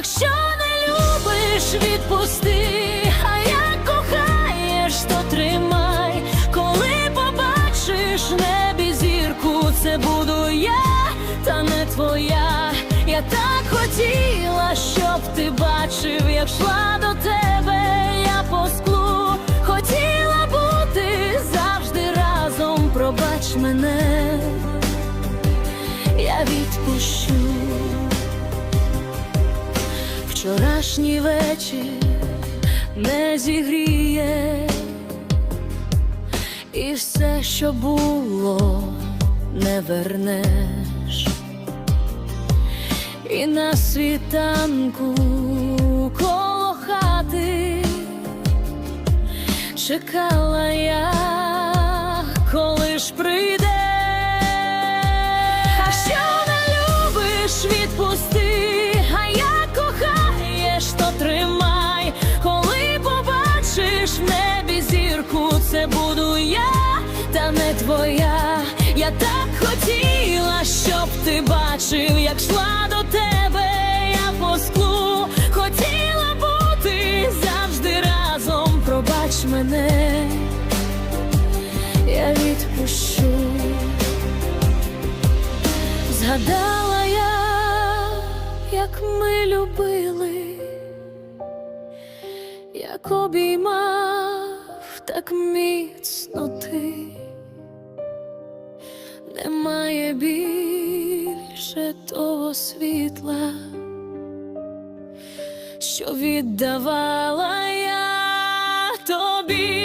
якщо не любиш, відпусти, а як кохаєш, то тримай. Коли побачиш небі зірку, це буду я, та не твоя. Я так хотіла, щоб ти бачив, як йшла до тебе, я по склу. Хотіла бути завжди разом, пробач мене, я відпущу. Вчорашній вечір не зігріє, і все, що було, не вернеш. І на світанку коло хати чекала я, побачиш в небі зірку, це буду я, та не твоя. Я так хотіла, щоб ти бачив, як йшла до тебе, я по склу. Хотіла бути завжди разом, пробач мене, я відпущу. Згадала я, як ми любили, як обіймав так міцно ти, немає більше того світла, що віддавала я тобі.